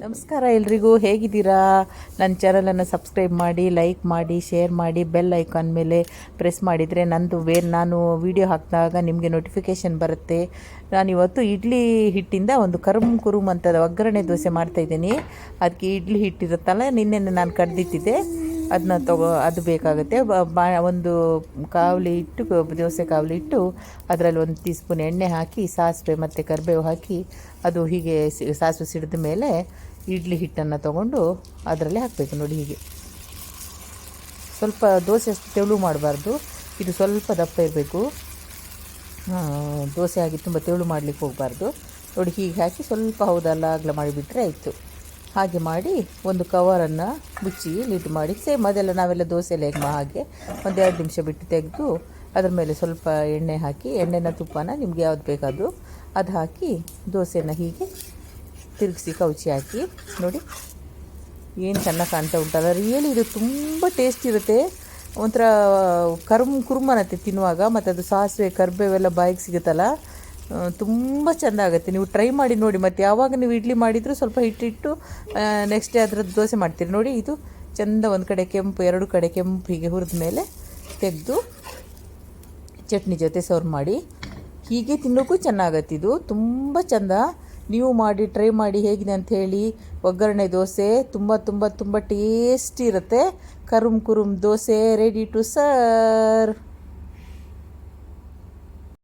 ನಮಸ್ಕಾರ ಎಲ್ರಿಗೂ, ಹೇಗಿದ್ದೀರಾ? ನನ್ನ ಚಾನಲನ್ನು ಸಬ್ಸ್ಕ್ರೈಬ್ ಮಾಡಿ ಲೈಕ್ ಮಾಡಿ ಶೇರ್ ಮಾಡಿ ಬೆಲ್ ಐಕಾನ್ ಮೇಲೆ ಪ್ರೆಸ್ ಮಾಡಿದರೆ ನಂದು ವೇ, ನಾನು ವೀಡಿಯೋ ಹಾಕಿದಾಗ ನಿಮಗೆ ನೋಟಿಫಿಕೇಷನ್ ಬರುತ್ತೆ. ನಾನು ಇವತ್ತು ಇಡ್ಲಿ ಹಿಟ್ಟಿಂದ ಒಂದು ಕರುಮ್ ಕುರುಮ್ ಅಂತ ಒಗ್ಗರಣೆ ದೋಸೆ ಮಾಡ್ತಾಯಿದ್ದೀನಿ ಅದಕ್ಕೆ ಇಡ್ಲಿ ಹಿಟ್ಟಿರುತ್ತಲ್ಲ ನಿನ್ನೆ ನಾನು ಕಡ್ದಿಟ್ಟಿದ್ದೆ. ಅದನ್ನ ತಗೋ, ಅದು ಬೇಕಾಗುತ್ತೆ. ಒಂದು ಕಾವಲಿ ಇಟ್ಟು, ದೋಸೆ ಕಾವಲಿ ಇಟ್ಟು, ಅದರಲ್ಲಿ ಒಂದು ಟೀ ಸ್ಪೂನ್ ಎಣ್ಣೆ ಹಾಕಿ, ಸಾಸಿವೆ ಮತ್ತು ಕರಿಬೇವು ಹಾಕಿ, ಅದು ಹೀಗೆ ಸಾಸಿವೆ ಸಿಡಿದ ಮೇಲೆ ಇಡ್ಲಿ ಹಿಟ್ಟನ್ನು ತಗೊಂಡು ಅದರಲ್ಲಿ ಹಾಕಬೇಕು ನೋಡಿ ಹೀಗೆ. ಸ್ವಲ್ಪ ದೋಸೆ ಅಷ್ಟು ತೆಳು ಮಾಡಬಾರ್ದು. ಇದು ಸ್ವಲ್ಪ ದಪ್ಪ ಇರಬೇಕು. ದೋಸೆ ಆಗಿ ತುಂಬ ತೆಳು ಮಾಡಲಿಕ್ಕೆ ಹೋಗಬಾರ್ದು. ನೋಡಿ ಹೀಗೆ ಹಾಕಿ ಸ್ವಲ್ಪ ಹೌದಲ್ಲ ಅಗಲ ಮಾಡಿಬಿಟ್ರೆ ಆಯಿತು. ಹಾಗೆ ಮಾಡಿ ಒಂದು ಕವರನ್ನು ಮುಚ್ಚಿ ಲಿಡ್ ಮಾಡಿ. ಸೇಮ್ ಅದೆಲ್ಲ ನಾವೆಲ್ಲ ದೋಸೆ ಎಲ್ಲ ಹೇಗೆ ಹಾಗೆ ಒಂದು ಎರಡು ನಿಮಿಷ ಬಿಟ್ಟು ತೆಗೆದು ಅದರ ಮೇಲೆ ಸ್ವಲ್ಪ ಎಣ್ಣೆ ಹಾಕಿ, ಎಣ್ಣೆನ ತುಪ್ಪನ ನಿಮಗೆ ಯಾವ್ದು ಬೇಕಾದರೂ ಅದು ಹಾಕಿ ದೋಸೆನ ಹೀಗೆ ತಿರುಗಿಸಿ ಕೌಚಿ ಹಾಕಿ. ನೋಡಿ ಏನು ಚೆನ್ನಾಗಿ ಕಾಣ್ತಾ ಉಂಟಲ್ಲ ರಿಯಲಿ ಇದು ತುಂಬ ಟೇಸ್ಟ್ ಇರುತ್ತೆ. ಒಂಥರ ಕರ್ಮ್ ಕುರುಮನತ್ತೆ ತಿನ್ನುವಾಗ ಮತ್ತು ಅದು ಸಾಸಿವೆ, ಕರ್ಬೇವೆಲ್ಲ ಬಾಯಿಗೆ ಸಿಗುತ್ತಲ್ಲ ತುಂಬ ಚೆಂದ ಆಗುತ್ತೆ. ನೀವು ಟ್ರೈ ಮಾಡಿ ನೋಡಿ, ಮತ್ತು ಯಾವಾಗ ನೀವು ಇಡ್ಲಿ ಮಾಡಿದರೂ ಸ್ವಲ್ಪ ಹಿಟ್ಟಿಟ್ಟು ನೆಕ್ಸ್ಟ್ ಡೇ ಅದರದ್ದು ದೋಸೆ ಮಾಡ್ತೀರಿ. ನೋಡಿ, ಇದು ಚೆಂದ ಒಂದು ಕಡೆ ಕೆಂಪು, ಎರಡು ಕಡೆ ಕೆಂಪು ಹೀಗೆ ಹುರಿದ ಮೇಲೆ ತೆಗೆದು ಚಟ್ನಿ ಜೊತೆ ಸರ್ವ್ ಮಾಡಿ. ಹೀಗೆ ತಿನ್ನೋಕ್ಕೂ ಚೆನ್ನಾಗತ್ತೆ ಇದು. ತುಂಬ ಚೆಂದ. ನೀವು ಮಾಡಿ ಟ್ರೈ ಮಾಡಿ ಹೇಗಿದೆ ಅಂತ ಹೇಳಿ, ಒಗ್ಗರಣೆ ದೋಸೆ, ತುಂಬ ತುಂಬ ತುಂಬ ಟೇಸ್ಟಿ ಇರುತ್ತೆ. ಕರುಮ್, ಕುರುಮ್ ದೋಸೆ ರೆಡಿ ಟು ಸರ್ವ್